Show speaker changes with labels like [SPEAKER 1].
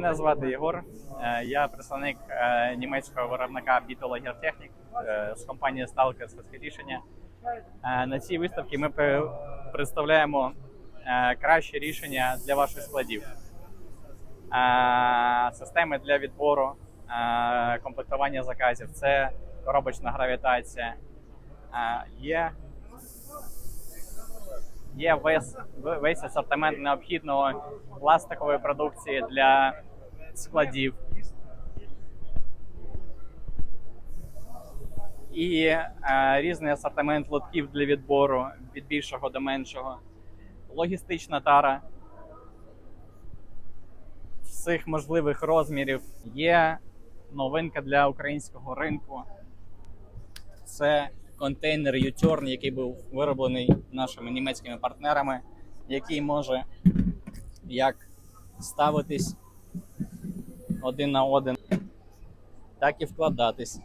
[SPEAKER 1] Мене звати Єгор. Е, Я представник е, німецького виробника Бітологертехнік з компанії Stalker рішення. Е, На цій виставці ми представляємо кращі рішення для ваших складів. Системи для відбору, комплектування заказів. Це коробочна гравітація. Є Є весь, весь асортимент необхідного пластикової продукції для складів. І е, різний асортимент лотків для відбору від більшого до меншого. Логістична тара всіх можливих розмірів. Є новинка для українського ринку. Це контейнер U-Turn, який був вироблений нашими німецькими партнерами, який може як ставитись один на один, так і вкладатись.